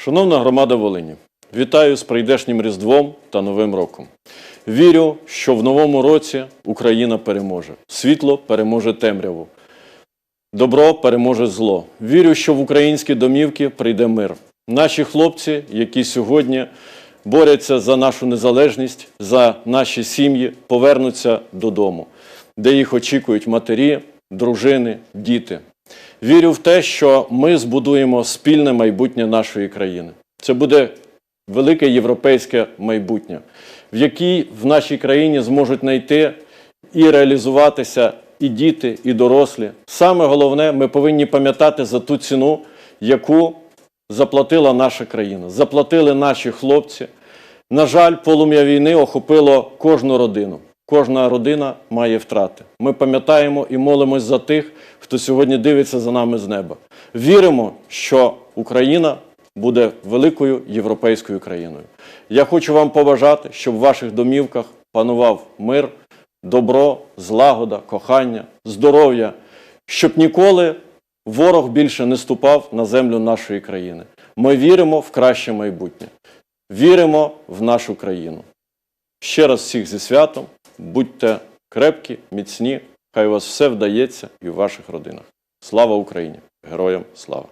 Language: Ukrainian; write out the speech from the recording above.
Шановна громада Волині, вітаю з прийдешнім Різдвом та Новим роком. Вірю, що в новому році Україна переможе. Світло переможе темряву. Добро переможе зло. Вірю, що в українські домівки прийде мир. Наші хлопці, які сьогодні борються за нашу незалежність, за наші сім'ї, повернуться додому, де їх очікують матері, дружини, діти. Вірю в те, що ми збудуємо спільне майбутнє нашої країни. Це буде велике європейське майбутнє, в якій в нашій країні зможуть знайти і реалізуватися і діти, і дорослі. Саме головне, ми повинні пам'ятати за ту ціну, яку заплатила наша країна, заплатили наші хлопці. На жаль, полум'я війни охопило кожну родину. Кожна родина має втрати. Ми пам'ятаємо і молимось за тих, хто сьогодні дивиться за нами з неба. Віримо, що Україна буде великою європейською країною. Я хочу вам побажати, щоб в ваших домівках панував мир, добро, злагода, кохання, здоров'я, щоб ніколи ворог більше не ступав на землю нашої країни. Ми віримо в краще майбутнє, віримо в нашу країну. Ще раз всіх зі святом, будьте крепкі, міцні, хай у вас все вдається і в ваших родинах. Слава Україні! Героям слава!